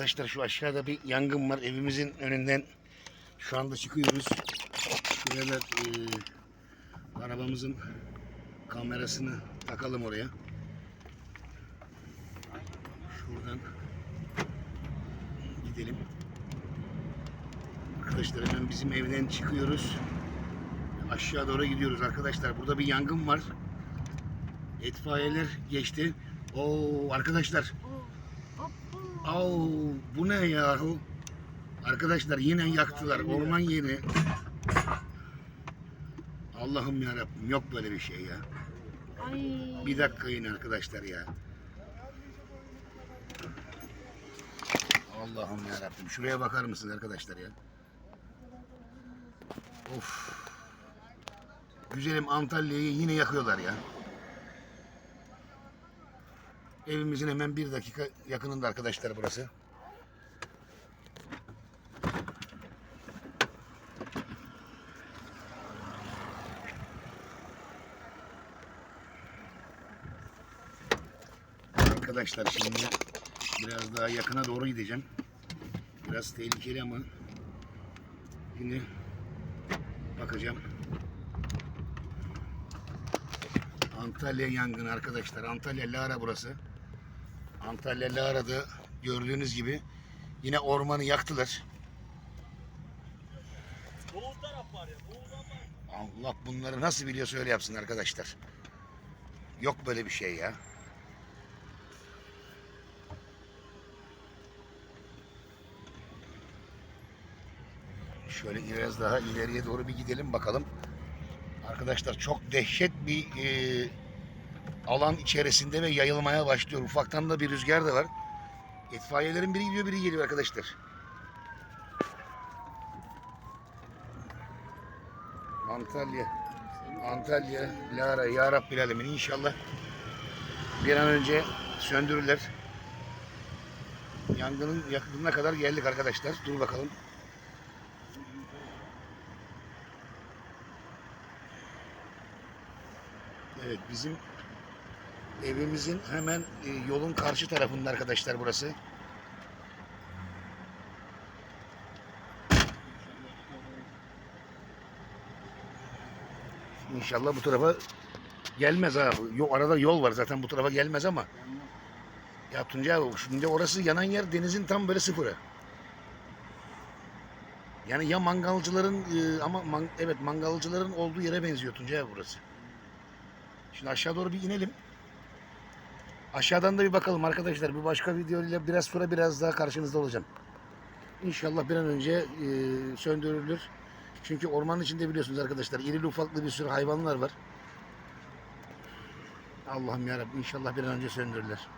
Arkadaşlar şu aşağıda bir yangın var. Evimizin önünden şu anda çıkıyoruz. Şuraya da e, arabamızın kamerasını takalım oraya. Şuradan gidelim. Arkadaşlar hemen bizim evden çıkıyoruz. Aşağı doğru gidiyoruz arkadaşlar. Burada bir yangın var. İtfaiyeler geçti. Oo arkadaşlar. Oo bu ne yahu? Arkadaşlar yine yaktılar orman yeri. Allah'ım ya yok böyle bir şey ya. Ay. Bir dakika yine arkadaşlar ya. Allah'ım ya Rabbim. Şuraya bakar mısınız arkadaşlar ya? Of. Güzelim Antalya'yı yine yakıyorlar ya. Evimizin hemen bir dakika yakınında arkadaşlar burası. Arkadaşlar şimdi biraz daha yakına doğru gideceğim. Biraz tehlikeli ama yine bakacağım. Antalya yangını arkadaşlar. Antalya Lara burası. Antalya Lara'da gördüğünüz gibi yine ormanı yaktılar. Allah bunları nasıl biliyorsa öyle yapsın arkadaşlar. Yok böyle bir şey ya. Şöyle biraz daha ileriye doğru bir gidelim bakalım. Arkadaşlar çok dehşet bir e, alan içerisinde ve yayılmaya başlıyor. Ufaktan da bir rüzgar da var. İtfaiyelerin biri gidiyor biri geliyor arkadaşlar. Antalya. Antalya, Lara, Ya Rabbil Alemin inşallah bir an önce söndürürler. Yangının yakınına kadar geldik arkadaşlar. Dur bakalım. Evet bizim evimizin hemen e, yolun karşı tarafında arkadaşlar burası. İnşallah bu tarafa gelmez ha. Yok arada yol var zaten bu tarafa gelmez ama. Ya Tuncay abi şimdi orası yanan yer denizin tam böyle sıfırı. Yani ya mangalcıların e, ama man- evet mangalcıların olduğu yere benziyor Tuncay abi burası. Şimdi aşağı doğru bir inelim. Aşağıdan da bir bakalım arkadaşlar. Bir başka video ile biraz sonra biraz daha karşınızda olacağım. İnşallah bir an önce e, söndürülür. Çünkü ormanın içinde biliyorsunuz arkadaşlar irili ufaklı bir sürü hayvanlar var. Allah'ım yarabbim inşallah bir an önce söndürürler.